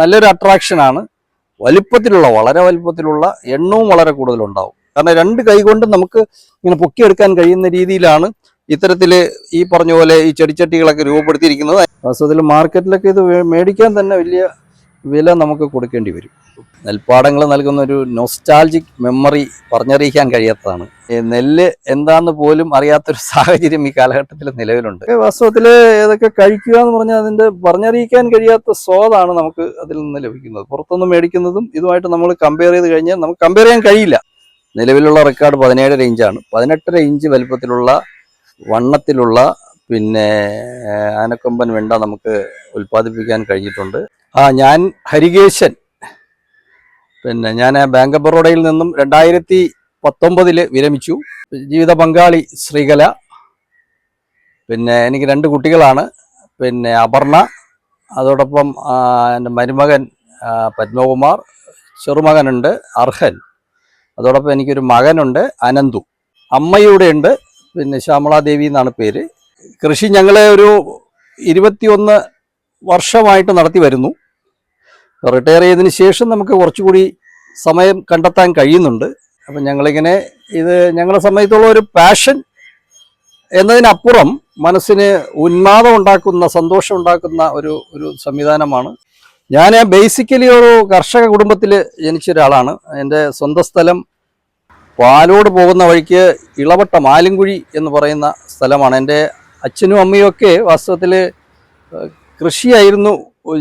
നല്ലൊരു അട്രാക്ഷനാണ് വലിപ്പത്തിലുള്ള വളരെ വലിപ്പത്തിലുള്ള എണ്ണവും വളരെ കൂടുതലുണ്ടാവും. കാരണം രണ്ട് കൈ കൊണ്ട് നമുക്ക് ഇങ്ങനെ പൊക്കിയെടുക്കാൻ കഴിയുന്ന രീതിയിലാണ് ഇത്തരത്തിൽ ഈ പറഞ്ഞ പോലെ ഈ ചെടിച്ചട്ടികളൊക്കെ രൂപപ്പെടുത്തിയിരിക്കുന്നത്. വാസ്തവത്തിൽ മാർക്കറ്റിലൊക്കെ ഇത് മേടിക്കാൻ തന്നെ വലിയ വില നമുക്ക് കൊടുക്കേണ്ടി വരും. നെൽപ്പാടങ്ങൾ നൽകുന്ന ഒരു നോസ്റ്റാൾജിക് മെമ്മറി പറഞ്ഞറിയിക്കാൻ കഴിയാത്തതാണ്. നെല്ല് എന്താന്ന് പോലും അറിയാത്തൊരു സാഹചര്യം ഈ കാലഘട്ടത്തിൽ നിലവിലുണ്ട്. വാസ്തവത്തിൽ ഏതൊക്കെ കഴിക്കുക എന്ന് പറഞ്ഞാൽ അതിന്റെ പറഞ്ഞറിയിക്കാൻ കഴിയാത്ത സ്വാദാണ് നമുക്ക് അതിൽ നിന്ന് ലഭിക്കുന്നത്. പുറത്തുനിന്ന് മേടിക്കുന്നതും ഇതുമായിട്ട് നമ്മൾ കമ്പയർ ചെയ്ത് കഴിഞ്ഞാൽ നമുക്ക് കമ്പയർ ചെയ്യാൻ കഴിയില്ല. നിലവിലുള്ള റെക്കോർഡ് പതിനേഴര ഇഞ്ചാണ് പതിനെട്ടര ഇഞ്ച് വലുപ്പത്തിലുള്ള വണ്ണത്തിലുള്ള പിന്നെ ആനക്കൊമ്പൻ വെണ്ട നമുക്ക് ഉൽപ്പാദിപ്പിക്കാൻ കഴിഞ്ഞിട്ടുണ്ട്. ആ ഞാൻ ഹരികേശൻ. പിന്നെ ഞാൻ ബാങ്ക് ഓഫ് ബറോഡയിൽ നിന്നും രണ്ടായിരത്തി പത്തൊമ്പതിൽ വിരമിച്ചു. ജീവിത പങ്കാളി ശ്രീകല. പിന്നെ എനിക്ക് രണ്ട് കുട്ടികളാണ്. പിന്നെ അപർണ. അതോടൊപ്പം എന്റെ മരുമകൻ പത്മകുമാർ. ചെറുമകനുണ്ട് അർഹൻ. അതോടൊപ്പം എനിക്കൊരു മകനുണ്ട് അനന്തു. അമ്മയുടെ ഉണ്ട് പിന്നെ ശ്യാമളാദേവി എന്നാണ് പേര്. കൃഷി ഞങ്ങൾ ഒരു ഇരുപത്തിയൊന്ന് വർഷമായിട്ട് നടത്തി വരുന്നു. റിട്ടയർ ചെയ്തതിന് ശേഷം നമുക്ക് കുറച്ചുകൂടി സമയം കണ്ടെത്താൻ കഴിയുന്നുണ്ട്. അപ്പം ഞങ്ങളിങ്ങനെ ഇത് ഞങ്ങളുടെ സമയത്തുള്ള ഒരു പാഷൻ എന്നതിനപ്പുറം മനസ്സിന് ഉന്മാദം ഉണ്ടാക്കുന്ന സന്തോഷം ഉണ്ടാക്കുന്ന ഒരു ഒരു സംവിധാനമാണ്. ഞാൻ ബേസിക്കലി ഒരു കർഷക കുടുംബത്തിൽ ജനിച്ച ഒരാളാണ് എന്റെ സ്വന്തം സ്ഥലം പാലോട് പോകുന്ന വഴിക്ക് ഇളവട്ട മാലിൻകുഴി എന്ന് പറയുന്ന സ്ഥലമാണ്. എന്റെ അച്ഛനും അമ്മയും ഒക്കെ വാസ്തവത്തിൽ കൃഷിയായിരുന്നു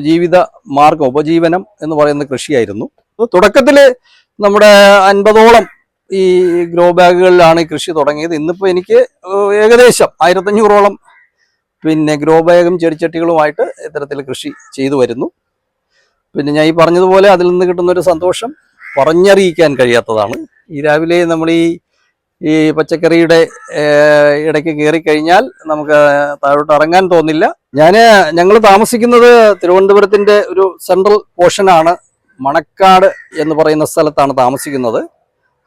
ജീവിത മാർഗം ഉപജീവനം എന്ന് പറയുന്ന കൃഷിയായിരുന്നു. തുടക്കത്തിൽ നമ്മുടെ അൻപതോളം ഈ ഗ്രോ ബാഗുകളിലാണ് കൃഷി തുടങ്ങിയത്. ഇന്നിപ്പോൾ എനിക്ക് ഏകദേശം ആയിരത്തഞ്ഞൂറോളം പിന്നെ ഗ്രോ ബാഗും ചെടിച്ചട്ടികളുമായിട്ട് ഇത്തരത്തിൽ കൃഷി ചെയ്തു വരുന്നു. പിന്നെ ഞാൻ ഈ പറഞ്ഞതുപോലെ അതിൽ നിന്ന് കിട്ടുന്ന ഒരു സന്തോഷം പറഞ്ഞറിയിക്കാൻ കഴിയാത്തതാണ്. ഈ രാവിലെ നമ്മൾ ഈ ഈ പച്ചക്കറിയുടെ ഇടയ്ക്ക് കയറി കഴിഞ്ഞാൽ നമുക്ക് താഴോട്ട് ഇറങ്ങാൻ തോന്നില്ല. ഞാൻ ഞങ്ങൾ താമസിക്കുന്നത് തിരുവനന്തപുരത്തിന്റെ ഒരു സെൻട്രൽ പോർഷനാണ് മണക്കാട് എന്ന് പറയുന്ന സ്ഥലത്താണ് താമസിക്കുന്നത്.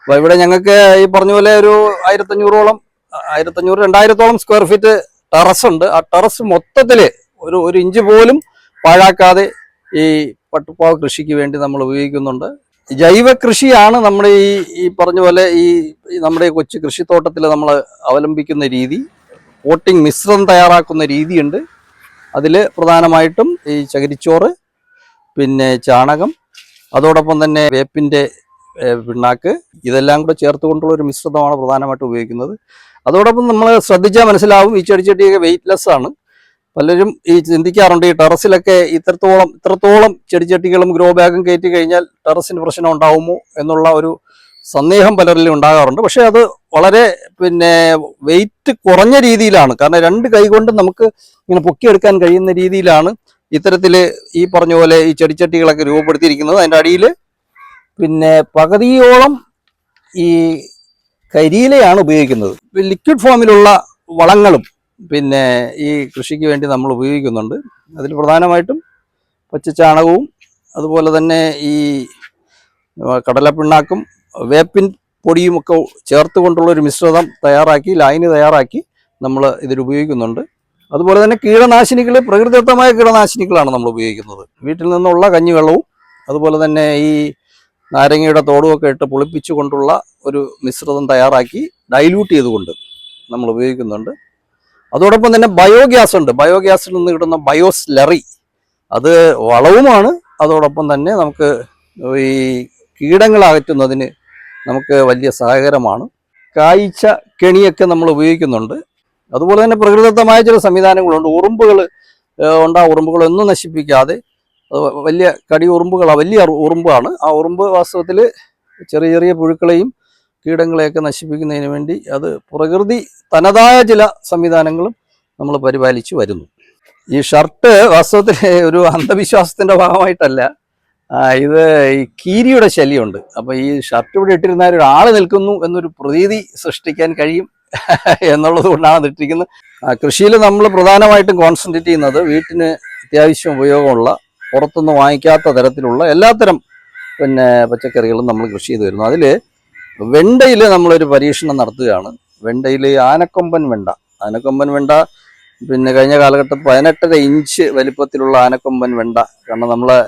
അപ്പോൾ ഇവിടെ ഞങ്ങൾക്ക് ഈ പറഞ്ഞ പോലെ ഒരു ആയിരത്തഞ്ഞൂറോളം ആയിരത്തഞ്ഞൂറ് രണ്ടായിരത്തോളം സ്ക്വയർ ഫീറ്റ് ടെറസ് ഉണ്ട്. ആ ടെറസ് മൊത്തത്തിൽ ഒരു ഒരു ഇഞ്ച് പോലും പാഴാക്കാതെ ഈ പട്ടുപ്പാവ് കൃഷിക്ക് വേണ്ടി നമ്മൾ ഉപയോഗിക്കുന്നുണ്ട്. ജൈവ കൃഷിയാണ് നമ്മുടെ ഈ ഈ പറഞ്ഞ പോലെ ഈ നമ്മുടെ കൊച്ചു കൃഷിത്തോട്ടത്തിൽ നമ്മൾ അവലംബിക്കുന്ന രീതി. പോട്ടിംഗ് മിശ്രം തയ്യാറാക്കുന്ന രീതിയുണ്ട്. അതിൽ പ്രധാനമായിട്ടും ഈ ചകിരിച്ചോറ് പിന്നെ ചാണകം അതോടൊപ്പം തന്നെ വേപ്പിന്റെ പിണ്ണാക്ക് ഇതെല്ലാം കൂടെ ചേർത്തുകൊണ്ടുള്ള ഒരു മിശ്രിതമാണ് പ്രധാനമായിട്ടും ഉപയോഗിക്കുന്നത്. അതോടൊപ്പം നമ്മൾ ശ്രദ്ധിച്ചാൽ മനസ്സിലാവും ഈ ചെടിച്ചട്ടിയൊക്കെ വെയിറ്റ്ലെസ് ആണ്. പലരും ഈ ചിന്തിക്കാറുണ്ട് ഈ ടെറസിലൊക്കെ ഇത്രത്തോളം ഇത്രത്തോളം ചെടിച്ചട്ടികളും ഗ്രോ ബാഗും കയറ്റി കഴിഞ്ഞാൽ ടെറസിന് പ്രശ്നം ഉണ്ടാവുമോ എന്നുള്ള ഒരു സന്ദേഹം പലരിലും ഉണ്ടാകാറുണ്ട്. പക്ഷേ അത് വളരെ പിന്നെ വെയിറ്റ് കുറഞ്ഞ രീതിയിലാണ്. കാരണം രണ്ട് കൈകൊണ്ട് നമുക്ക് ഇങ്ങനെ പൊക്കിയെടുക്കാൻ കഴിയുന്ന രീതിയിലാണ് ഇത്തരത്തിൽ ഈ പറഞ്ഞ പോലെ ഈ ചെടിച്ചട്ടികളൊക്കെ രൂപപ്പെടുത്തിയിരിക്കുന്നത്. അതിന്റെ അടിയിൽ പിന്നെ പകുതിയോളം ഈ കരിയിലയാണ് ഉപയോഗിക്കുന്നത്. ലിക്വിഡ് ഫോമിലുള്ള വളങ്ങളും പിന്നെ ഈ കൃഷിക്ക് വേണ്ടി നമ്മൾ ഉപയോഗിക്കുന്നുണ്ട്. അതിൽ പ്രധാനമായിട്ടും പച്ചച്ചാണകവും അതുപോലെ തന്നെ ഈ കടലപ്പിണ്ണാക്കും വേപ്പിൻ പൊടിയും ഒക്കെ ചേർത്ത് കൊണ്ടുള്ളൊരു മിശ്രിതം തയ്യാറാക്കി ലൈന് തയ്യാറാക്കി നമ്മൾ ഇതിൽ ഉപയോഗിക്കുന്നുണ്ട്. അതുപോലെ തന്നെ കീടനാശിനികൾ പ്രകൃതിദത്തമായ കീടനാശിനികളാണ് നമ്മൾ ഉപയോഗിക്കുന്നത്. വീട്ടിൽ നിന്നുള്ള കഞ്ഞിവെള്ളവും അതുപോലെ തന്നെ ഈ നാരങ്ങയുടെ തോടുമൊക്കെ ഇട്ട് പുളിപ്പിച്ചു കൊണ്ടുള്ള ഒരു മിശ്രിതം തയ്യാറാക്കി ഡൈല്യൂട്ട് ചെയ്തുകൊണ്ട് നമ്മൾ ഉപയോഗിക്കുന്നുണ്ട്. അതോടൊപ്പം തന്നെ ബയോഗ്യാസ് ഉണ്ട്. ബയോഗ്യാസിൽ നിന്ന് കിട്ടുന്ന ബയോസ്ലറി അത് വളവുമാണ്. അതോടൊപ്പം തന്നെ നമുക്ക് ഈ കീടങ്ങൾ അകറ്റുന്നതിന് നമുക്ക് വലിയ സഹായകരമാണ് കായ്ച്ച കെണിയൊക്കെ നമ്മൾ ഉപയോഗിക്കുന്നുണ്ട്. അതുപോലെ തന്നെ പ്രകൃതിദത്തമായ ചില സംവിധാനങ്ങളുണ്ട്. ഉറുമ്പുകൾ ഉണ്ട് ആ ഉറുമ്പുകളൊന്നും നശിപ്പിക്കാതെ വലിയ കടി ഉറുമ്പുകളാണ് വലിയ ഉറുമ്പാണ് ആ ഉറുമ്പ് വാസ്തവത്തിൽ ചെറിയ ചെറിയ പുഴുക്കളെയും കീടങ്ങളെയൊക്കെ നശിപ്പിക്കുന്നതിന് വേണ്ടി അത് പ്രകൃതി തനതായ ചില സംവിധാനങ്ങളും നമ്മൾ പരിപാലിച്ചു വരുന്നു. ഈ ഷർട്ട് വാസ്തവത്തിൽ ഒരു അന്ധവിശ്വാസത്തിന്റെ ഭാഗമായിട്ടല്ല. ഇത് ഈ കീരിയുടെ ശല്യമുണ്ട്. അപ്പോൾ ഈ ഷർട്ട് ഇവിടെ ഇട്ടിരുന്നാൽ ഒരാൾ നിൽക്കുന്നു എന്നൊരു പ്രതീതി സൃഷ്ടിക്കാൻ കഴിയും എന്നുള്ളത് കൊണ്ടാണ് അത് ഇട്ടിരിക്കുന്നത്. കൃഷിയിൽ നമ്മൾ പ്രധാനമായിട്ടും കോൺസെൻട്രേറ്റ് ചെയ്യുന്നത് വീട്ടിന് അത്യാവശ്യം ഉപയോഗമുള്ള പുറത്തുനിന്ന് വാങ്ങിക്കാത്ത തരത്തിലുള്ള എല്ലാത്തരം പിന്നെ പച്ചക്കറികളും നമ്മൾ കൃഷി ചെയ്ത് വരുന്നു. അതിൽ വെണ്ടയിൽ നമ്മളൊരു പരീക്ഷണം നടത്തുകയാണ്. വെണ്ടയിൽ ആനക്കൊമ്പൻ വെണ്ട. ആനക്കൊമ്പൻ വെണ്ട പിന്നെ കഴിഞ്ഞ കാലഘട്ടം പതിനെട്ടര ഇഞ്ച് വലിപ്പത്തിലുള്ള ആനക്കൊമ്പൻ വെണ്ട. കാരണം നമ്മളെ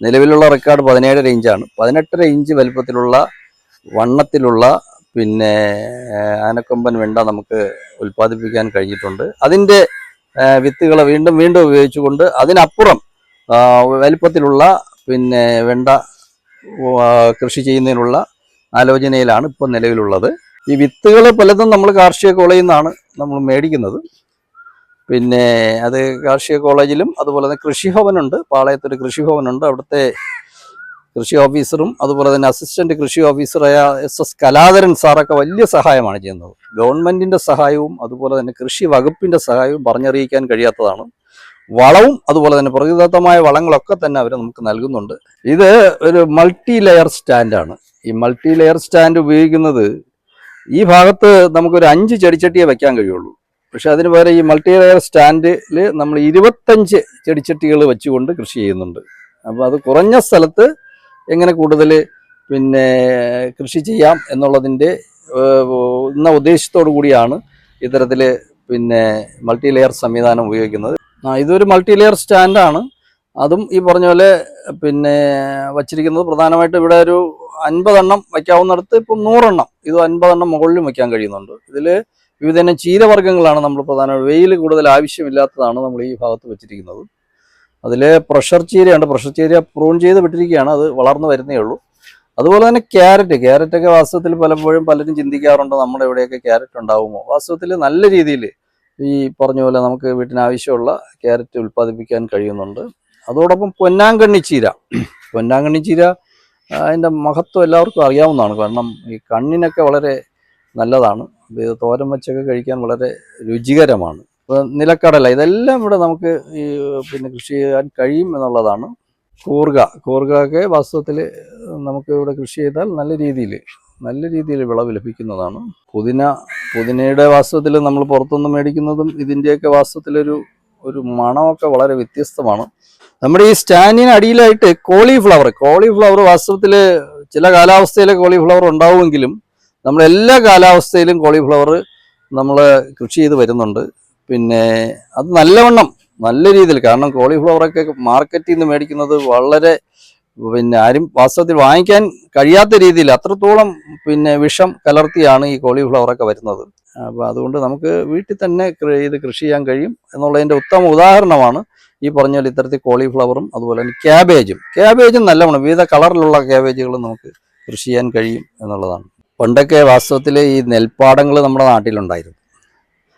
നിലവിലുള്ള റെക്കോർഡ് പതിനേഴര ഇഞ്ചാണ്. പതിനെട്ടര ഇഞ്ച് വലിപ്പത്തിലുള്ള വണ്ണത്തിലുള്ള പിന്നെ ആനക്കൊമ്പൻ വെണ്ട നമുക്ക് ഉൽപ്പാദിപ്പിക്കാൻ കഴിഞ്ഞിട്ടുണ്ട്. അതിന്റെ വിത്തുകളെ വീണ്ടും വീണ്ടും ഉപയോഗിച്ചുകൊണ്ട് അതിനപ്പുറം വലിപ്പത്തിലുള്ള പിന്നെ വെണ്ട കൃഷി ചെയ്യുന്നതിനുള്ള ആലോചനയിലാണ് ഇപ്പോൾ നിലവിലുള്ളത്. ഈ വിത്തുകൾ പലതും നമ്മൾ കാർഷിക കോളേജിൽ നിന്നാണ് നമ്മൾ മേടിക്കുന്നത്. പിന്നെ അത് കാർഷിക കോളേജിലും അതുപോലെ തന്നെ കൃഷിഭവനുണ്ട്. പാളയത്തൊരു കൃഷിഭവനുണ്ട്. അവിടുത്തെ കൃഷി ഓഫീസറും അതുപോലെ തന്നെ അസിസ്റ്റന്റ് കൃഷി ഓഫീസറായ എസ് എസ് കലാധരൻ സാറൊക്കെ വലിയ സഹായമാണ് ചെയ്യുന്നത്. ഗവൺമെന്റിന്റെ സഹായവും അതുപോലെ തന്നെ കൃഷി വകുപ്പിന്റെ സഹായവും പറഞ്ഞറിയിക്കാൻ കഴിയാത്തതാണ്. വളവും അതുപോലെ തന്നെ പ്രകൃതിദത്തമായ വളങ്ങളൊക്കെ തന്നെ അവർ നമുക്ക് നൽകുന്നുണ്ട്. ഇത് ഒരു മൾട്ടി ലെയർ സ്റ്റാൻഡാണ് ഈ മൾട്ടി ലെയർ സ്റ്റാൻഡ് ഉപയോഗിക്കുന്നത് ഈ ഭാഗത്ത് നമുക്കൊരു അഞ്ച് ചെടിച്ചട്ടിയെ വെക്കാൻ കഴിയുള്ളൂ. പക്ഷെ അതിന് പകരം ഈ മൾട്ടി ലെയർ സ്റ്റാൻഡിൽ നമ്മൾ ഇരുപത്തഞ്ച് ചെടിച്ചട്ടികൾ വെച്ചുകൊണ്ട് കൃഷി ചെയ്യുന്നുണ്ട്. അപ്പോൾ അത് കുറഞ്ഞ സ്ഥലത്ത് എങ്ങനെ കൂടുതൽ പിന്നെ കൃഷി ചെയ്യാം എന്നുള്ളതിന്റെ എന്ന ഉദ്ദേശത്തോടു കൂടിയാണ് ഇത്തരത്തിൽ പിന്നെ മൾട്ടി ലെയർ സംവിധാനം ഉപയോഗിക്കുന്നത്. ഇതൊരു മൾട്ടി ലെയർ സ്റ്റാൻഡാണ് അതും ഈ പറഞ്ഞ പോലെ പിന്നെ വച്ചിരിക്കുന്നത് പ്രധാനമായിട്ടും ഇവിടെ ഒരു അൻപതെണ്ണം വയ്ക്കാവുന്നിടത്ത് ഇപ്പം നൂറെണ്ണം ഇത് അൻപതെണ്ണം മുകളിലും വയ്ക്കാൻ കഴിയുന്നുണ്ട്. ഇതിൽ വിവിധ ഇനം ചീരവർഗങ്ങളാണ് നമ്മൾ പ്രധാനമായിട്ട് വെയിൽ കൂടുതൽ ആവശ്യമില്ലാത്തതാണ് നമ്മൾ ഈ ഭാഗത്ത് വെച്ചിരിക്കുന്നത്. അതിൽ പ്രഷർ ചീരയുണ്ട്. പ്രഷർ ചീര പ്രൂൺ ചെയ്ത് വിട്ടിരിക്കുകയാണ്. അത് വളർന്നു വരുന്നേ ഉള്ളൂ. അതുപോലെ തന്നെ ക്യാരറ്റ് ക്യാരറ്റൊക്കെ വാസ്തവത്തിൽ പലപ്പോഴും പലരും ചിന്തിക്കാറുണ്ട് നമ്മുടെ ഇവിടെയൊക്കെ ക്യാരറ്റ് ഉണ്ടാവുമോ? വാസ്തവത്തിൽ നല്ല രീതിയിൽ ഈ പറഞ്ഞ പോലെ നമുക്ക് വീട്ടിനാവശ്യമുള്ള ക്യാരറ്റ് ഉൽപ്പാദിപ്പിക്കാൻ കഴിയുന്നുണ്ട്. അതോടൊപ്പം പൊന്നാങ്കണ്ണി ചീര. പൊന്നാങ്കണ്ണി ചീര അതിന്റെ മഹത്വം എല്ലാവർക്കും അറിയാവുന്നതാണ്. കാരണം ഈ കണ്ണിനൊക്കെ വളരെ നല്ലതാണ്. ഇത് തോരൻ വെച്ചൊക്കെ കഴിക്കാൻ വളരെ രുചികരമാണ്. നിലക്കടല ഇതെല്ലാം ഇവിടെ നമുക്ക് ഈ പിന്നെ കൃഷി ചെയ്യാൻ കഴിയും എന്നുള്ളതാണ്. കൂർഗ കൂർഗയൊക്കെ വാസ്തവത്തിൽ നമുക്ക് ഇവിടെ കൃഷി ചെയ്താൽ നല്ല രീതിയിൽ നല്ല രീതിയിൽ വിളവ് ലഭിക്കുന്നതാണ്. പുതിന പുതിനയുടെ വാസ്തവത്തിൽ നമ്മൾ പുറത്തുനിന്ന് മേടിക്കുന്നതും ഇതിന്റെയൊക്കെ വാസ്തവത്തിലൊരു ഒരു മണമൊക്കെ വളരെ വ്യത്യസ്തമാണ്. നമ്മുടെ ഈ സ്റ്റാൻഡിന് അടിയിലായിട്ട് കോളിഫ്ലവർ കോളിഫ്ലവർ വാസ്തവത്തിൽ ചില കാലാവസ്ഥയിലെ കോളിഫ്ലവർ ഉണ്ടാവുമെങ്കിലും നമ്മൾ എല്ലാ കാലാവസ്ഥയിലും കോളിഫ്ലവർ നമ്മൾ കൃഷി ചെയ്ത് വരുന്നുണ്ട്. പിന്നെ അത് നല്ലവണ്ണം നല്ല രീതിയിൽ കാരണം കോളിഫ്ലവറൊക്കെ മാർക്കറ്റിൽ നിന്ന് മേടിക്കുന്നത് വളരെ പിന്നെ ആരും വാസ്തവത്തിൽ വാങ്ങിക്കാൻ കഴിയാത്ത രീതിയിൽ അത്രത്തോളം പിന്നെ വിഷം കലർത്തിയാണ് ഈ കോളിഫ്ലവറൊക്കെ വരുന്നത്. അപ്പോൾ അതുകൊണ്ട് നമുക്ക് വീട്ടിൽ തന്നെ ഇത് കൃഷി ചെയ്യാൻ കഴിയും എന്നുള്ളതിന്റെ ഉത്തമ ഉദാഹരണമാണ് ഈ പറഞ്ഞ പോലെ ഇത്തരത്തിൽ കോളിഫ്ലവറും അതുപോലെ തന്നെ ക്യാബേജും. ക്യാബേജും നല്ലവണ്ണം വിവിധ കളറിലുള്ള ക്യാബേജുകളും നമുക്ക് കൃഷി ചെയ്യാൻ കഴിയും എന്നുള്ളതാണ്. പണ്ടൊക്കെ വാസ്തവത്തിൽ ഈ നെൽപ്പാടങ്ങൾ നമ്മുടെ നാട്ടിലുണ്ടായിരുന്നു.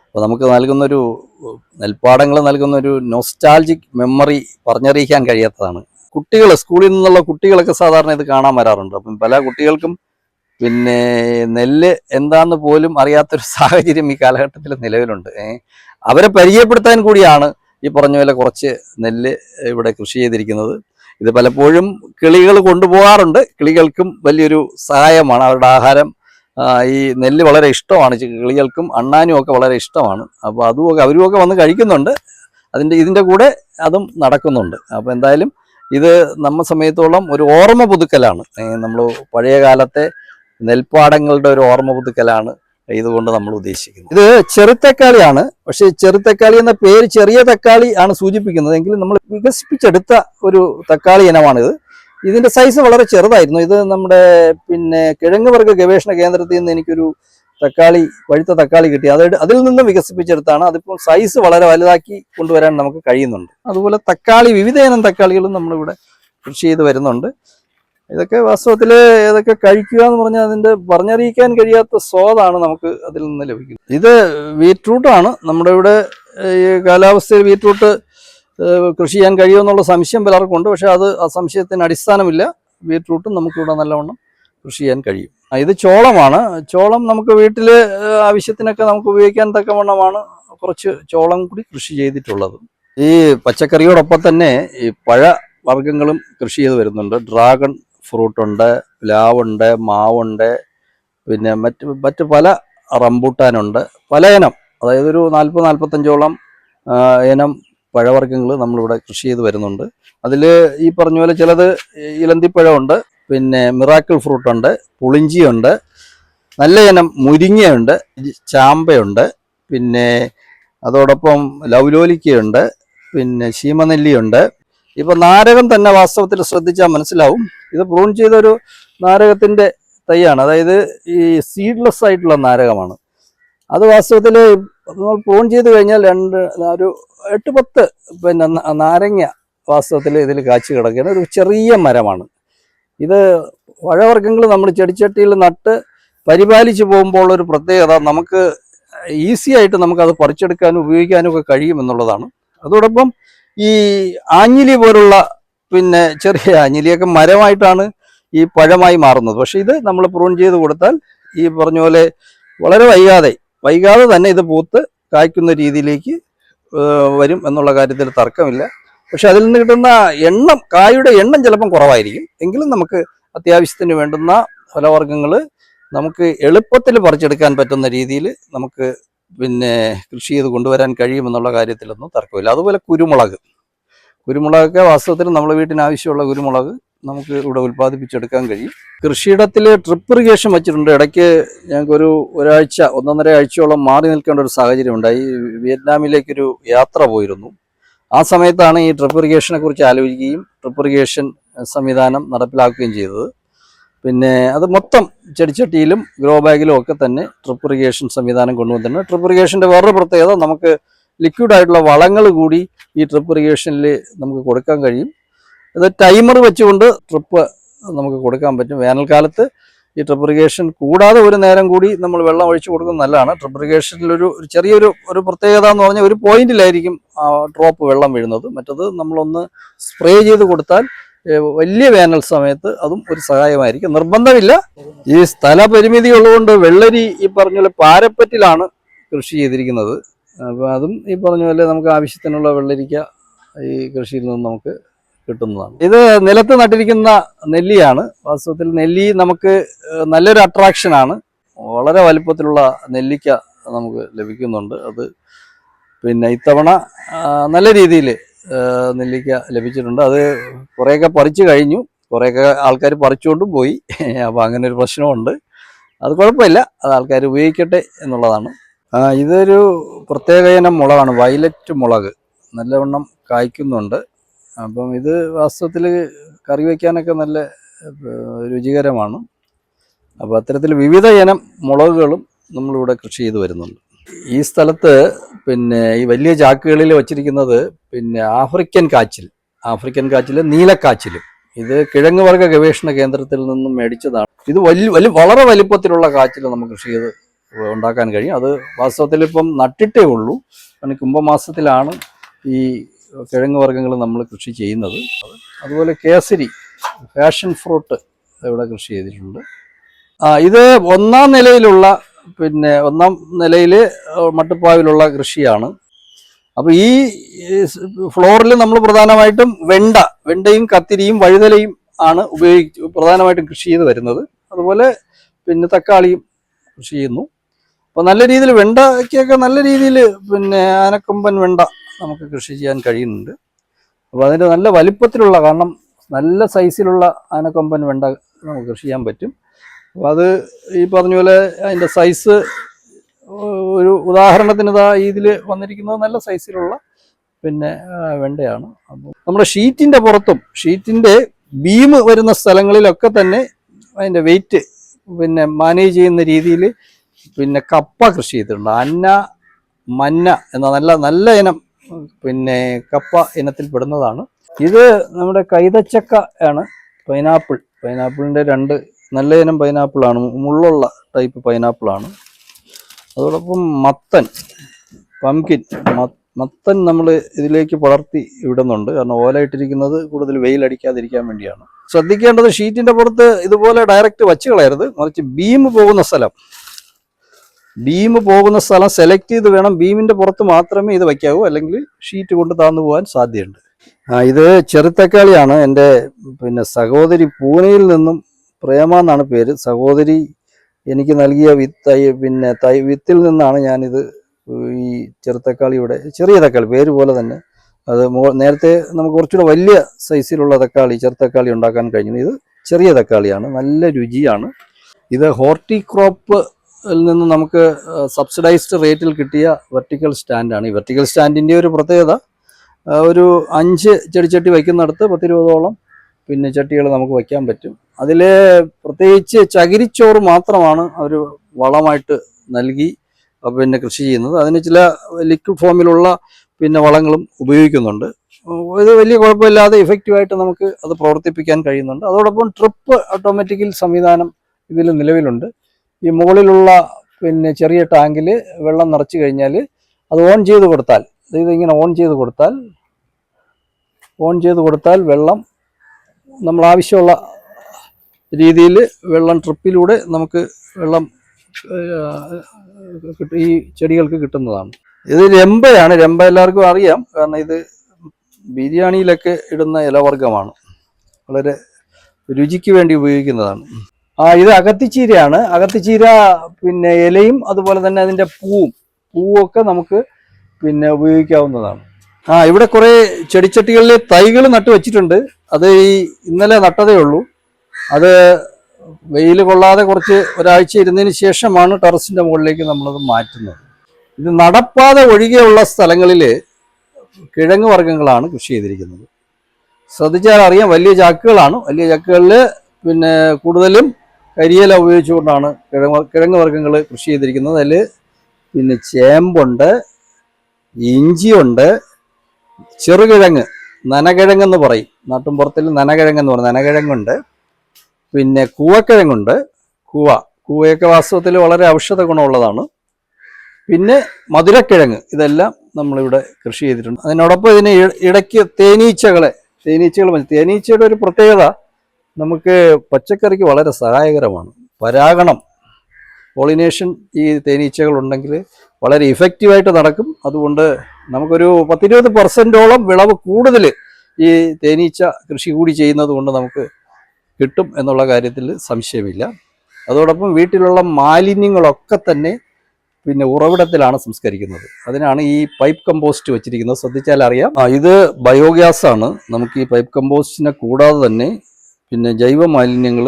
അപ്പോൾ നമുക്ക് നൽകുന്നൊരു നെൽപ്പാടങ്ങൾ നൽകുന്നൊരു നൊസ്റ്റാൾജിക് മെമ്മറി പറഞ്ഞറിയിക്കാൻ കഴിയാത്തതാണ്. കുട്ടികൾ സ്കൂളിൽ നിന്നുള്ള കുട്ടികളൊക്കെ സാധാരണ ഇത് കാണാൻ വരാറുണ്ട്. അപ്പം പല കുട്ടികൾക്കും പിന്നെ നെല്ല് എന്താന്ന് പോലും അറിയാത്തൊരു സാഹചര്യം ഈ കാലഘട്ടത്തിൽ നിലവിലുണ്ട്. അവരെ പരിചയപ്പെടുത്താൻ കൂടിയാണ് ഈ പറഞ്ഞ പോലെ കുറച്ച് നെല്ല് ഇവിടെ കൃഷി ചെയ്തിരിക്കുന്നത്. ഇത് പലപ്പോഴും കിളികൾ കൊണ്ടുപോകാറുണ്ട്. കിളികൾക്കും വലിയൊരു സഹായമാണ്. അവരുടെ ആഹാരം ഈ നെല്ല് വളരെ ഇഷ്ടമാണ്. കിളികൾക്കും അണ്ണാനും ഒക്കെ വളരെ ഇഷ്ടമാണ്. അപ്പോൾ അതുമൊക്കെ അവരുമൊക്കെ വന്ന് കഴിക്കുന്നുണ്ട്. അതിന്റെ ഇതിന്റെ കൂടെ അതും നടക്കുന്നുണ്ട്. അപ്പോൾ എന്തായാലും ഇത് നമ്മെ സമയത്തോളം ഒരു ഓർമ്മ പുതുക്കലാണ്. നമ്മൾ പഴയ കാലത്തെ നെൽപ്പാടങ്ങളുടെ ഒരു ഓർമ്മ പുതുക്കലാണ് ഇതുകൊണ്ട് നമ്മൾ ഉദ്ദേശിക്കുന്നത്. ഇത് ചെറുത്തക്കാളിയാണ് പക്ഷേ ചെറുത്തക്കാളി എന്ന പേര് ചെറിയ തക്കാളി ആണ് സൂചിപ്പിക്കുന്നത്. എങ്കിലും നമ്മൾ വികസിപ്പിച്ചെടുത്ത ഒരു തക്കാളി ഇനമാണിത്. ഇതിന്റെ സൈസ് വളരെ ചെറുതായിരുന്നു. ഇത് നമ്മുടെ പിന്നെ കിഴങ്ങ് വർഗ ഗവേഷണ കേന്ദ്രത്തിൽ നിന്ന് എനിക്കൊരു തക്കാളി പഴുത്ത തക്കാളി കിട്ടി. അത് അതിൽ നിന്ന് വികസിപ്പിച്ചെടുത്താണ് അതിപ്പോൾ സൈസ് വളരെ വലുതാക്കി കൊണ്ടുവരാൻ നമുക്ക് കഴിയുന്നുണ്ട്. അതുപോലെ തക്കാളി വിവിധ ഇനം തക്കാളികളും നമ്മളിവിടെ കൃഷി ചെയ്ത് വരുന്നുണ്ട്. ഇതൊക്കെ വാസ്തവത്തിൽ ഇതൊക്കെ കഴിക്കുക എന്ന് പറഞ്ഞാൽ അതിന്റെ പറഞ്ഞറിയിക്കാൻ കഴിയാത്ത സ്വാദാണ് നമുക്ക് അതിൽ നിന്ന് ലഭിക്കുന്നത്. ഇത് ബീറ്റ്റൂട്ടാണ്. നമ്മുടെ ഇവിടെ ഈ കാലാവസ്ഥയിൽ ബീറ്റ്റൂട്ട് കൃഷി ചെയ്യാൻ കഴിയുമെന്നുള്ള സംശയം പലർക്കുണ്ട് പക്ഷെ അത് ആ സംശയത്തിന് അടിസ്ഥാനമില്ല. ബീറ്റ്റൂട്ടും നമുക്കിവിടെ നല്ലവണ്ണം കൃഷി ചെയ്യാൻ കഴിയും. ഇത് ചോളമാണ്. ചോളം നമുക്ക് വീട്ടിൽ ആവശ്യത്തിനൊക്കെ നമുക്ക് ഉപയോഗിക്കാൻ തക്കവണ്ണമാണ് കുറച്ച് ചോളം കൂടി കൃഷി ചെയ്തിട്ടുള്ളത്. ഈ പച്ചക്കറിയോടൊപ്പം തന്നെ ഈ പഴ വർഗങ്ങളും കൃഷി ചെയ്ത് വരുന്നുണ്ട്. ഡ്രാഗൺ ഫ്രൂട്ട് ഉണ്ട് പ്ലാവുണ്ട് മാവുണ്ട് പിന്നെ മറ്റ് മറ്റ് പല റംബൂട്ടാനുണ്ട്. പല ഇനം അതായത് ഒരു നാൽപ്പത് നാൽപ്പത്തഞ്ചോളം ഇനം പഴവർഗങ്ങൾ നമ്മളിവിടെ കൃഷി ചെയ്ത് വരുന്നുണ്ട്. അതിൽ ഈ പറഞ്ഞ പോലെ ചിലത് ഇലന്തിപ്പഴമുണ്ട്. പിന്നെ മിറാക്കിൾ ഫ്രൂട്ട് ഉണ്ട് പുളിഞ്ചിയുണ്ട് നല്ല ഇനം മുരിങ്ങയുണ്ട് ചാമ്പയുണ്ട് പിന്നെ അതോടൊപ്പം ലൗലോലിക്കയുണ്ട് പിന്നെ ശീമനെല്ലിയുണ്ട്. ഇപ്പൊ നാരകം തന്നെ വാസ്തവത്തിൽ ശ്രദ്ധിച്ചാൽ മനസ്സിലാവും. ഇത് പ്രൂൺ ചെയ്തൊരു നാരകത്തിന്റെ തൈയാണ്. അതായത് ഈ സീഡ്ലെസ് ആയിട്ടുള്ള നാരകമാണ്. അത് വാസ്തവത്തിൽ നമ്മൾ പ്രൂൺ ചെയ്ത് കഴിഞ്ഞാൽ രണ്ട് ഒരു എട്ട് പത്ത് പിന്നെ നാരങ്ങ വാസ്തവത്തിൽ ഇതിൽ കാച്ചു കിടക്കുന്ന ഒരു ചെറിയ മരമാണ്. ഇത് പഴവർഗങ്ങൾ നമ്മൾ ചെടിച്ചട്ടിയിൽ നട്ട് പരിപാലിച്ച് പോകുമ്പോൾ ഒരു പ്രത്യേകത നമുക്ക് ഈസി ആയിട്ട് നമുക്കത് പറിച്ചെടുക്കാനും ഉപയോഗിക്കാനും ഒക്കെ കഴിയുമെന്നുള്ളതാണ് അതോടൊപ്പം ഈ ആഞ്ഞിലി പോലുള്ള പിന്നെ ചെറിയ ആഞ്ഞിലിയൊക്കെ മരമായിട്ടാണ് ഈ പഴമായി മാറുന്നത്. പക്ഷേ ഇത് നമ്മൾ പ്രൂൺ ചെയ്ത് കൊടുത്താൽ ഈ പറഞ്ഞ പോലെ വളരെ വൈകാതെ വൈകാതെ തന്നെ ഇത് പൂത്ത് കായ്ക്കുന്ന രീതിയിലേക്ക് വരും എന്നുള്ള കാര്യത്തിൽ തർക്കമില്ല. പക്ഷെ അതിൽ നിന്ന് കിട്ടുന്ന എണ്ണം കായുടെ എണ്ണം ചിലപ്പം കുറവായിരിക്കും. എങ്കിലും നമുക്ക് അത്യാവശ്യത്തിന് വേണ്ടുന്ന ഫലവർഗങ്ങൾ നമുക്ക് എളുപ്പത്തിൽ പറിച്ചെടുക്കാൻ പറ്റുന്ന രീതിയിൽ നമുക്ക് പിന്നെ കൃഷി ചെയ്ത് കൊണ്ടുവരാൻ കഴിയുമെന്നുള്ള കാര്യത്തിലൊന്നും തർക്കമില്ല. അതുപോലെ കുരുമുളക്. കുരുമുളകൊക്കെ വാസ്തവത്തിൽ നമ്മുടെ വീട്ടിന് ആവശ്യമുള്ള കുരുമുളക് നമുക്ക് ഇവിടെ ഉൽപ്പാദിപ്പിച്ചെടുക്കാൻ കഴിയും. കൃഷിയിടത്തിൽ ട്രിപ്പ് ഇറിഗേഷൻ വെച്ചിട്ടുണ്ട്. ഇടയ്ക്ക് ഞങ്ങൾക്കൊരു ഒരാഴ്ച ഒന്നൊന്നര ആഴ്ചയോളം മാറി നിൽക്കേണ്ട ഒരു സാഹചര്യം ഉണ്ടായി. വിയറ്റ്നാമിലേക്കൊരു യാത്ര പോയിരുന്നു. ആ സമയത്താണ് ഈ ട്രിപ്പ് ഇറിഗേഷനെ കുറിച്ച് ആലോചിക്കുകയും ട്രിപ്പ് ഇറിഗേഷൻ സംവിധാനം നടപ്പിലാക്കുകയും ചെയ്തത്. പിന്നെ അത് മൊത്തം ചെടിച്ചട്ടിയിലും ഗ്രോ ബാഗിലും ഒക്കെ തന്നെ ട്രിപ്പ് ഇറിഗേഷൻ സംവിധാനം കൊണ്ടുവന്നിട്ടുണ്ട്. ട്രിപ്പ് ഇറിഗേഷന്റെ വേറൊരു പ്രത്യേകത നമുക്ക് ലിക്വിഡ് ആയിട്ടുള്ള വളങ്ങൾ കൂടി ഈ ട്രിപ്പ് ഇറിഗേഷനിൽ നമുക്ക് കൊടുക്കാൻ കഴിയും. ഇത് ടൈമർ വെച്ചുകൊണ്ട് ട്രിപ്പ് നമുക്ക് കൊടുക്കാൻ പറ്റും. വേനൽക്കാലത്ത് ഈ ട്രിപ്രിഗേഷൻ കൂടാതെ ഒരു നേരം കൂടി നമ്മൾ വെള്ളം ഒഴിച്ചു കൊടുക്കുന്നത് നല്ലതാണ്. ട്രിപ്രിഗേഷനിലൊരു ചെറിയൊരു ഒരു പ്രത്യേകത എന്ന് പറഞ്ഞാൽ ഒരു പോയിന്റിലായിരിക്കും ഡ്രോപ്പ് വെള്ളം വീഴുന്നത്. മറ്റത് നമ്മളൊന്ന് സ്പ്രേ ചെയ്ത് കൊടുത്താൽ വലിയ വേനൽ സമയത്ത് അതും ഒരു സഹായമായിരിക്കും. നിർബന്ധമില്ല. ഈ സ്ഥല പരിമിതി ഉള്ളതുകൊണ്ട് വെള്ളരി ഈ പറഞ്ഞ പോലെ പാരപ്പറ്റിലാണ് കൃഷി ചെയ്തിരിക്കുന്നത്. അപ്പോൾ അതും ഈ പറഞ്ഞ പോലെ നമുക്ക് ആവശ്യത്തിനുള്ള വെള്ളരിക്ക ഈ കൃഷിയിൽ നിന്ന് നമുക്ക് കിട്ടുന്നതാണ്. ഇത് നിലത്ത് നട്ടിരിക്കുന്ന നെല്ലിയാണ്. വാസ്തവത്തിൽ നെല്ലി നമുക്ക് നല്ലൊരു അട്രാക്ഷനാണ് വളരെ വലുപ്പത്തിലുള്ള നെല്ലിക്ക നമുക്ക് ലഭിക്കുന്നുണ്ട്. അത് പിന്നെ ഇത്തവണ നല്ല രീതിയിൽ നെല്ലിക്ക ലഭിച്ചിട്ടുണ്ട്. അത് കുറേയൊക്കെ പറിച്ചു കഴിഞ്ഞു. കുറേയൊക്കെ ആൾക്കാർ പറിച്ചുകൊണ്ടും പോയി. അപ്പോൾ അങ്ങനെ ഒരു പ്രശ്നമുണ്ട്. അത് കുഴപ്പമില്ല. അത് ആൾക്കാർ ഉപയോഗിക്കട്ടെ എന്നുള്ളതാണ്. ഇതൊരു പ്രത്യേക ഇനം മുളകാണ്. വയലറ്റ് മുളക്. നല്ലവണ്ണം കായ്ക്കുന്നുണ്ട്. അപ്പം ഇത് വാസ്തവത്തിൽ കറി വയ്ക്കാനൊക്കെ നല്ല രുചികരമാണ്. അപ്പോൾ അത്തരത്തിൽ വിവിധ ഇനം മുളകുകളും നമ്മളിവിടെ കൃഷി ചെയ്ത് വരുന്നുണ്ട്. ഈ സ്ഥലത്ത് പിന്നെ ഈ വലിയ ചാക്കുകളിൽ വച്ചിരിക്കുന്നത് പിന്നെ ആഫ്രിക്കൻ കാച്ചിൽ ആഫ്രിക്കൻ കാച്ചിൽ നീലക്കാച്ചിൽ. ഇത് കിഴങ്ങ് വർഗ ഗവേഷണ കേന്ദ്രത്തിൽ നിന്നും മേടിച്ചതാണ്. ഇത് വലിയ വലിയ വളരെ വലിപ്പത്തിലുള്ള കാച്ചിൽ നമുക്ക് കൃഷി ചെയ്ത് ഉണ്ടാക്കാൻ കഴിയും. അത് വാസ്തവത്തിൽ ഇപ്പം നട്ടിട്ടേ ഉള്ളൂ. കുംഭമാസത്തിലാണ് ഈ കിഴങ്ങ് വർഗങ്ങൾ നമ്മൾ കൃഷി ചെയ്യുന്നത്. അതുപോലെ കേസരി ഫാഷൻ ഫ്രൂട്ട് ഇവിടെ കൃഷി ചെയ്തിട്ടുണ്ട്. ആ ഇത് ഒന്നാം നിലയിലുള്ള പിന്നെ ഒന്നാം നിലയിൽ മട്ടുപ്പാവിലുള്ള കൃഷിയാണ്. അപ്പോൾ ഈ ഫ്ലോറിൽ നമ്മൾ പ്രധാനമായിട്ടും വെണ്ട വെണ്ടയും കത്തിരിയും വഴുതലയും ആണ് ഉപയോഗിച്ച് പ്രധാനമായിട്ടും കൃഷി ചെയ്ത് വരുന്നത്. അതുപോലെ പിന്നെ തക്കാളിയും കൃഷി ചെയ്യുന്നു. അപ്പോൾ നല്ല രീതിയിൽ വെണ്ടയ്ക്കൊക്കെ നല്ല രീതിയിൽ പിന്നെ ആനക്കൊമ്പൻ വെണ്ട നമുക്ക് കൃഷി ചെയ്യാൻ കഴിയുന്നുണ്ട്. അപ്പോൾ അതിന്റെ നല്ല വലിപ്പത്തിലുള്ള കാരണം നല്ല സൈസിലുള്ള ആനക്കൊമ്പൻ വെണ്ട നമുക്ക് കൃഷി ചെയ്യാൻ പറ്റും. അപ്പോൾ അത് ഈ പറഞ്ഞ പോലെ അതിന്റെ സൈസ് ഒരു ഉദാഹരണത്തിന് ഇതാ ഇതിൽ വന്നിരിക്കുന്നത് നല്ല സൈസിലുള്ള പിന്നെ വെണ്ടയാണ്. അപ്പോൾ നമ്മുടെ ഷീറ്റിന്റെ പുറത്തും ഷീറ്റിന്റെ ബീം വരുന്ന സ്ഥലങ്ങളിലൊക്കെ തന്നെ അതിന്റെ വെയിറ്റ് പിന്നെ മാനേജ് ചെയ്യുന്ന രീതിയിൽ പിന്നെ കപ്പ കൃഷി ചെയ്തിട്ടുണ്ട്. അന്ന മന്ന എന്ന നല്ല നല്ല ഇനം പിന്നെ കപ്പ ഇനത്തിൽ പെടുന്നതാണ് ഇത് നമ്മുടെ കൈതച്ചക്ക ആണ്. പൈനാപ്പിൾ. പൈനാപ്പിളിന്റെ രണ്ട് നല്ല ഇനം പൈനാപ്പിളാണ് മുള്ളുള്ള ടൈപ്പ് പൈനാപ്പിളാണ് അതോടൊപ്പം മത്തൻ പംകിൻ മത്തൻ നമ്മൾ ഇതിലേക്ക് പടർത്തി വിടുന്നുണ്ട് കാരണം ഓലയിട്ടിരിക്കുന്നത് കൂടുതൽ വെയിലടിക്കാതിരിക്കാൻ വേണ്ടിയാണ്. ശ്രദ്ധിക്കേണ്ടത് ഷീറ്റിന്റെ പുറത്ത് ഇതുപോലെ ഡയറക്റ്റ് വച്ച് കളയരുത്. മറിച്ച് ബീം പോകുന്ന സ്ഥലം. ബീം പോകുന്ന സ്ഥലം സെലക്ട് ചെയ്ത് വേണം ബീമിന്റെ പുറത്ത് മാത്രമേ ഇത് വയ്ക്കാവൂ. അല്ലെങ്കിൽ ഷീറ്റ് കൊണ്ട് താന്നു പോകാൻ സാധ്യതയുണ്ട്. ഇത് ചെറുത്തക്കാളിയാണ് എന്റെ പിന്നെ സഹോദരി പൂനെയിൽ നിന്നും പ്രേമ എന്നാണ് പേര്. സഹോദരി എനിക്ക് നൽകിയ വിത്ത് പിന്നെ തൈ വിത്തിൽ നിന്നാണ് ഞാനിത് ഈ ചെറുത്തക്കാളിയുടെ ചെറിയ തക്കാളി പേര് പോലെ തന്നെ. അത് നേരത്തെ നമുക്ക് കുറച്ചുകൂടെ വലിയ സൈസിലുള്ള തക്കാളി ചെറുത്തക്കാളി ഉണ്ടാക്കാൻ കഴിഞ്ഞു. ഇത് ചെറിയ തക്കാളിയാണ്. നല്ല രുചിയാണ്. ഇത് ഹോർട്ടിക്രോപ്പ് നിന്ന് നമുക്ക് സബ്സിഡൈസ്ഡ് റേറ്റിൽ കിട്ടിയ വെർട്ടിക്കൽ സ്റ്റാൻഡാണ് ഈ വെർട്ടിക്കൽ സ്റ്റാൻഡിന്റെ ഒരു പ്രത്യേകത ഒരു അഞ്ച് ചെടിച്ചട്ടി വയ്ക്കുന്നിടത്ത് പത്തിരുപതോളം പിന്നെ ചട്ടികൾ നമുക്ക് വയ്ക്കാൻ പറ്റും. അതിൽ പ്രത്യേകിച്ച് ചകിരിച്ചോറ് മാത്രമാണ് അവർ വളമായിട്ട് നൽകി പിന്നെ കൃഷി ചെയ്യുന്നത്. അതിന് ചില ലിക്വിഡ് ഫോമിലുള്ള പിന്നെ വളങ്ങളും ഉപയോഗിക്കുന്നുണ്ട്. ഇത് വലിയ കുഴപ്പമില്ലാതെ ഇഫക്റ്റീവായിട്ട് നമുക്ക് അത് പ്രവർത്തിപ്പിക്കാൻ കഴിയുന്നുണ്ട്. അതോടൊപ്പം ട്രിപ്പ് ഓട്ടോമാറ്റിക്കൽ സംവിധാനം ഇതിൽ നിലവിലുണ്ട്. ഈ മുകളിലുള്ള പിന്നെ ചെറിയ ടാങ്കിൽ വെള്ളം നിറച്ച് കഴിഞ്ഞാൽ അത് ഓൺ ചെയ്ത് കൊടുത്താൽ ഇത് ഇങ്ങനെ ഓൺ ചെയ്ത് കൊടുത്താൽ ഓൺ ചെയ്ത് കൊടുത്താൽ വെള്ളം നമ്മൾ ആവശ്യമുള്ള രീതിയിൽ വെള്ളം ട്രിപ്പിലൂടെ നമുക്ക് വെള്ളം ഈ ചെടികൾക്ക് കിട്ടുന്നതാണ്. ഇത് രമ്പയാണ് രമ്പ എല്ലാവർക്കും അറിയാം കാരണം ഇത് ബിരിയാണിയിലൊക്കെ ഇടുന്ന ഇലവർഗമാണ് വളരെ രുചിക്ക് വേണ്ടി ഉപയോഗിക്കുന്നതാണ്. ആ ഇത് അകത്തിച്ചീരയാണ്. അകത്തിച്ചീര പിന്നെ ഇലയും അതുപോലെ തന്നെ അതിന്റെ പൂവും. പൂവൊക്കെ നമുക്ക് പിന്നെ ഉപയോഗിക്കാവുന്നതാണ്. ആ ഇവിടെ കുറെ ചെടിച്ചട്ടികളിൽ തൈകൾ നട്ട് വെച്ചിട്ടുണ്ട്. അത് ഈ ഇന്നലെ നട്ടതേ ഉള്ളൂ. അത് വെയിൽ കൊള്ളാതെ കുറച്ച് ഒരാഴ്ച ഇരുന്നതിന് ശേഷമാണ് ടെറസിന്റെ മുകളിലേക്ക് നമ്മളത് മാറ്റുന്നത്. ഇത് നടപ്പാത ഒഴികെയുള്ള സ്ഥലങ്ങളിൽ കിഴങ്ങ് വർഗങ്ങളാണ് കൃഷി ചെയ്തിരിക്കുന്നത്. ശ്രദ്ധിച്ചാൽ അറിയാം വലിയ ചാക്കുകളാണ്. വലിയ ചാക്കുകളിൽ പിന്നെ കൂടുതലും കരിയില ഉപയോഗിച്ചുകൊണ്ടാണ് കിഴങ്ങ് കിഴങ്ങ് വർഗങ്ങൾ കൃഷി ചെയ്തിരിക്കുന്നത്. അതിൽ പിന്നെ ചേമ്പുണ്ട് ഇഞ്ചിയുണ്ട് ചെറുകിഴങ്ങ് നനകിഴങ്ങെന്ന് പറയും. നാട്ടുംപുറത്തിൽ നനകിഴങ്ങെന്ന് പറയും. നനകിഴങ്ങുണ്ട്. പിന്നെ കൂവക്കിഴങ്ങുണ്ട്. കൂവ. കൂവയൊക്കെ വാസ്തവത്തിൽ വളരെ ഔഷധ ഗുണമുള്ളതാണ്. പിന്നെ മധുരക്കിഴങ്ങ്. ഇതെല്ലാം നമ്മളിവിടെ കൃഷി ചെയ്തിട്ടുണ്ട്. അതിനോടൊപ്പം ഇതിന് ഇടയ്ക്ക് തേനീച്ചകളെ തേനീച്ചകൾ തേനീച്ചയുടെ ഒരു പ്രത്യേകത നമുക്ക് പച്ചക്കറിക്ക് വളരെ സഹായകരമാണ്. പരാഗണം പോളിനേഷൻ ഈ തേനീച്ചകളുണ്ടെങ്കിൽ വളരെ ഇഫക്റ്റീവായിട്ട് നടക്കും. അതുകൊണ്ട് നമുക്കൊരു പത്തിരുപത് പെർസെന്റോളം വിളവ് കൂടുതൽ ഈ തേനീച്ച കൃഷി കൂടി ചെയ്യുന്നത് കൊണ്ട് നമുക്ക് കിട്ടും എന്നുള്ള കാര്യത്തിൽ സംശയമില്ല. അതോടൊപ്പം വീട്ടിലുള്ള മാലിന്യങ്ങളൊക്കെ തന്നെ പിന്നെ ഉറവിടത്തിലാണ് സംസ്കരിക്കുന്നത്. അതിനാണ് ഈ പൈപ്പ് കമ്പോസ്റ്റ് വെച്ചിരിക്കുന്നത്. ശ്രദ്ധിച്ചാൽ അറിയാം ഇത് ബയോഗ്യാസ് ആണ്. നമുക്ക് ഈ പൈപ്പ് കമ്പോസ്റ്റിനെ കൂടാതെ തന്നെ പിന്നെ ജൈവ മാലിന്യങ്ങൾ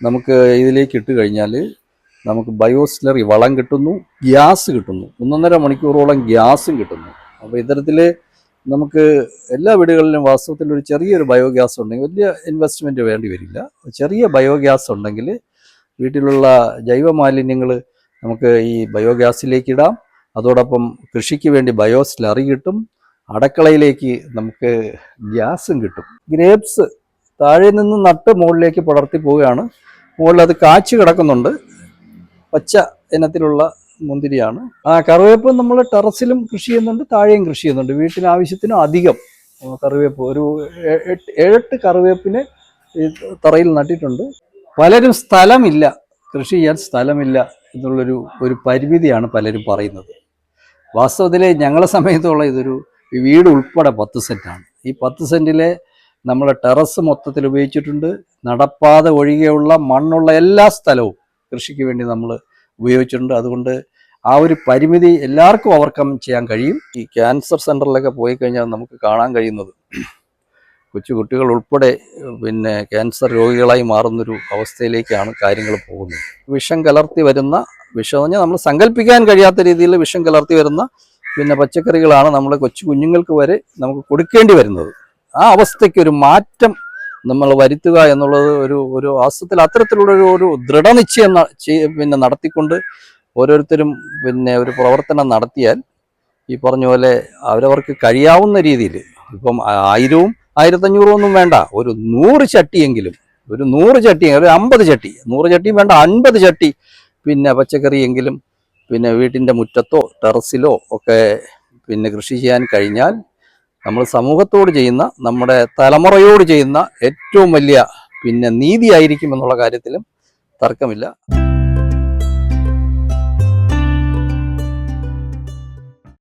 നമുക്ക് ഇതിലേക്ക് ഇട്ട് കഴിഞ്ഞാൽ നമുക്ക് ബയോസ്ലറി വളം കിട്ടുന്നു ഗ്യാസ് കിട്ടുന്നു. ഒന്നൊന്നര മണിക്കൂറോളം ഗ്യാസും കിട്ടുന്നു. അപ്പോൾ ഇത്തരത്തിൽ നമുക്ക് എല്ലാ വീടുകളിലും വാസ്തവത്തിൽ ഒരു ചെറിയൊരു ബയോഗ്യാസ് ഉണ്ടെങ്കിൽ വലിയ ഇൻവെസ്റ്റ്മെന്റ് വേണ്ടി വരില്ല. ചെറിയ ബയോഗ്യാസ് ഉണ്ടെങ്കിൽ വീട്ടിലുള്ള ജൈവ മാലിന്യങ്ങൾ നമുക്ക് ഈ ബയോഗ്യാസിലേക്ക് ഇടാം. അതോടൊപ്പം കൃഷിക്ക് വേണ്ടി ബയോസ്ലറി കിട്ടും. അടക്കളയിലേക്ക് നമുക്ക് ഗ്യാസും കിട്ടും. ഗ്രേപ്സ് താഴെ നിന്ന് നട്ട് മുകളിലേക്ക് പടർത്തി പോവുകയാണ്. മുകളിൽ അത് കാച്ചു കിടക്കുന്നുണ്ട്. പച്ച ഇനത്തിലുള്ള മുന്തിരിയാണ്. ആ കറിവേപ്പ് നമ്മൾ ടെറസിലും കൃഷി ചെയ്യുന്നുണ്ട് താഴെയും കൃഷി ചെയ്യുന്നുണ്ട്. വീട്ടിന് ആവശ്യത്തിനും അധികം കറിവേപ്പ് ഒരു ഏഴെട്ട് കറിവേപ്പിന് ഈ തറയിൽ നട്ടിട്ടുണ്ട്. പലരും സ്ഥലമില്ല കൃഷി ചെയ്യാൻ സ്ഥലമില്ല എന്നുള്ളൊരു ഒരു പരിമിതിയാണ് പലരും പറയുന്നത്. വാസ്തവത്തിൽ ഞങ്ങളെ സമയത്തുള്ള ഇതൊരു വീട് ഉൾപ്പെടെ പത്ത് സെന്റാണ്. ഈ പത്ത് സെന്റിലെ നമ്മളെ ടെറസ് മൊത്തത്തിൽ ഉപയോഗിച്ചിട്ടുണ്ട്. നടപ്പാത ഒഴികെയുള്ള മണ്ണുള്ള എല്ലാ സ്ഥലവും കൃഷിക്ക് വേണ്ടി നമ്മൾ ഉപയോഗിച്ചിട്ടുണ്ട്. അതുകൊണ്ട് ആ ഒരു പരിമിതി എല്ലാവർക്കും ഓവർകം ചെയ്യാൻ കഴിയും. ഈ ക്യാൻസർ സെന്ററിലൊക്കെ പോയി കഴിഞ്ഞാൽ നമുക്ക് കാണാൻ കഴിയുന്നത് കൊച്ചു കുട്ടികൾ ഉൾപ്പെടെ പിന്നെ ക്യാൻസർ രോഗികളായി മാറുന്നൊരു അവസ്ഥയിലേക്കാണ് കാര്യങ്ങൾ പോകുന്നത്. വിഷം കലർത്തി വരുന്ന വിഷം എന്ന് നമ്മൾ സങ്കല്പിക്കാൻ കഴിയാത്ത രീതിയിൽ വിഷം കലർത്തി വരുന്ന പിന്നെ പച്ചക്കറികളാണ് നമ്മൾ കൊച്ചു കുഞ്ഞുങ്ങൾക്ക് വരെ നമുക്ക് കൊടുക്കേണ്ടി വരുന്നത്. ആ അവസ്ഥയ്ക്ക് ഒരു മാറ്റം നമ്മൾ വരുത്തുക എന്നുള്ളത് ഒരു ഒരു വാസ്തവത്തിൽ അത്തരത്തിലുള്ള ഒരു ഒരു ദൃഢനിശ്ചയം പിന്നെ നടത്തിക്കൊണ്ട് ഓരോരുത്തരും പിന്നെ ഒരു പ്രവർത്തനം നടത്തിയാൽ ഈ പറഞ്ഞ പോലെ അവരവർക്ക് കഴിയാവുന്ന രീതിയിൽ ഇപ്പം ആയിരവും ആയിരത്തഞ്ഞൂറും ഒന്നും വേണ്ട. ഒരു നൂറ് ചട്ടിയെങ്കിലും ഒരു നൂറ് ചട്ടി ഒരു അമ്പത് ചട്ടി നൂറ് ചട്ടിയും വേണ്ട അൻപത് ചട്ടി പിന്നെ പച്ചക്കറിയെങ്കിലും പിന്നെ വീട്ടിന്റെ മുറ്റത്തോ ടെറസിലോ ഒക്കെ പിന്നെ കൃഷി ചെയ്യാൻ കഴിഞ്ഞാൽ നമ്മൾ സമൂഹത്തോട് ചെയ്യുന്ന നമ്മുടെ തലമുറയോട് ചെയ്യുന്ന ഏറ്റവും വലിയ പിന്നെ നീതിയായിരിക്കും എന്നുള്ള കാര്യത്തിലും തർക്കമില്ല.